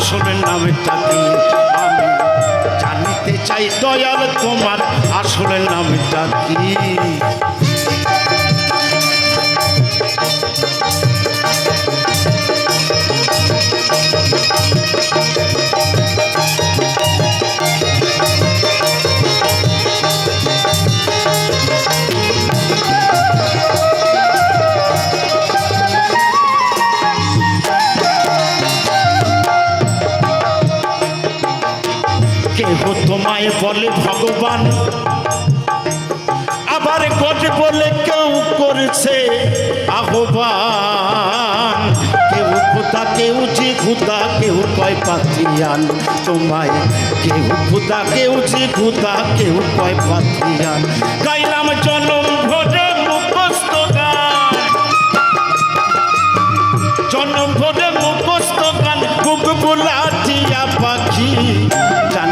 আসল নামটা কি আমি জানিতে চাই দয়াল তোমার আসল নামটা কি? তোমায় বলে ভগবান। আবার গজ বলে কেউ করেছে আহ্বান। কেউ খুদা, কেউ যে খুদা, কেউ কয় পাতিয়ান তোমায় কেউ খুদা, কেউ যে খুদা, কেউ কয় পাতিয়ান গাইলাম জনম ভোরে মুখস্থ গান। জনম ভরে মুখস্থ গান। বুক বুলাটিয়া পাখি।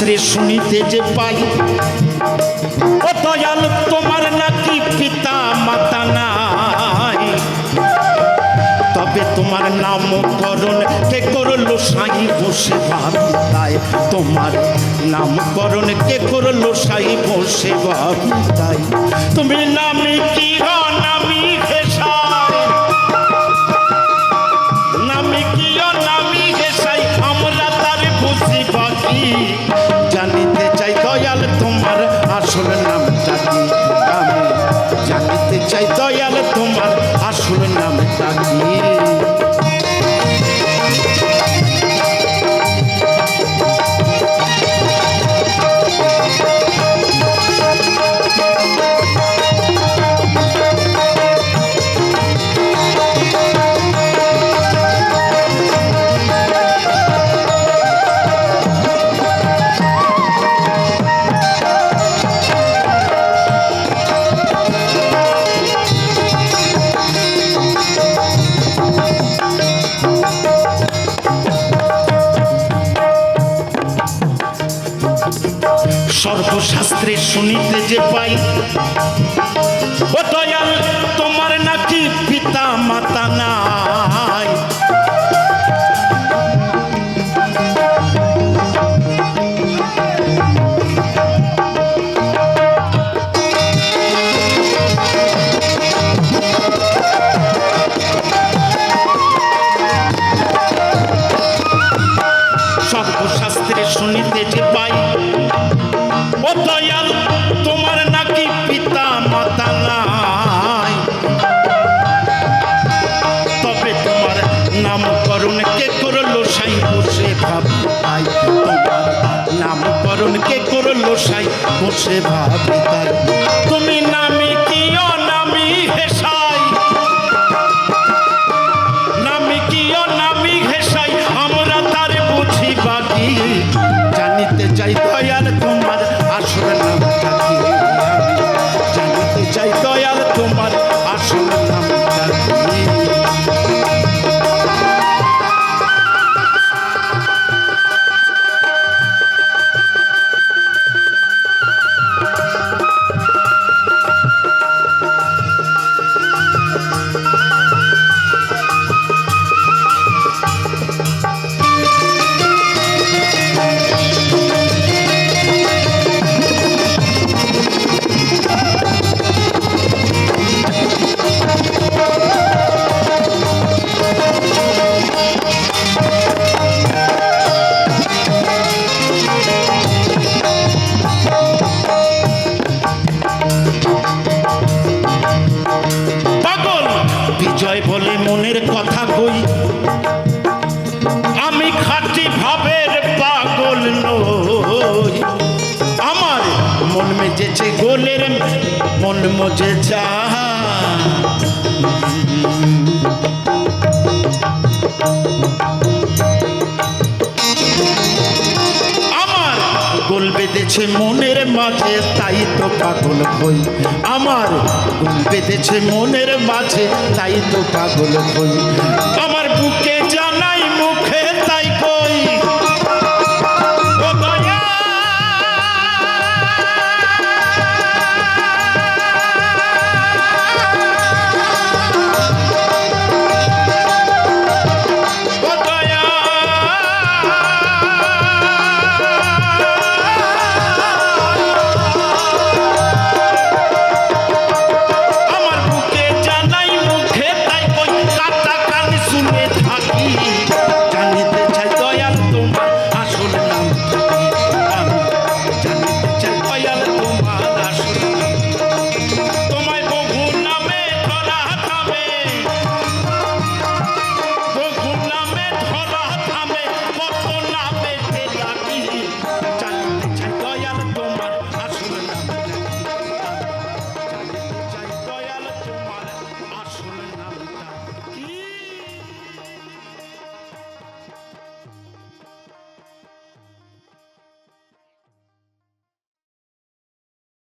সর্বশাস্ত্রে শুনিতে যে পাই। ও দয়াল, তোমার নাকি পিতা মাতা নাই। তবে তোমার নামকরণ কে করল সাই বসে ভাবি তাই তোমার নামকরণ কে করল সাই বসে ভাবি তুমি নামে কি নামটা কি সর্বশাস্ত্রে শুনিতে যে পাই ও দয়াল তোমার নাকি পিতা মাতা নাই। ও তোমার নাকি পিতা মাতা নাই। তবে তোমার নামকরণ কে করল সাই বসে ভাবি তাই তোমার নামকরণ কে করল সাই কই আমি খাঁটি ভাবের পাগল নই। আমার মন মেজেছে গোলের মন মজে যা বেঁধেছে মনের মাঝে, তাই তো পাগল হই। আমার বেঁধেছে মনের মাঝে, তাই তো পাগল হই। আমার বুকে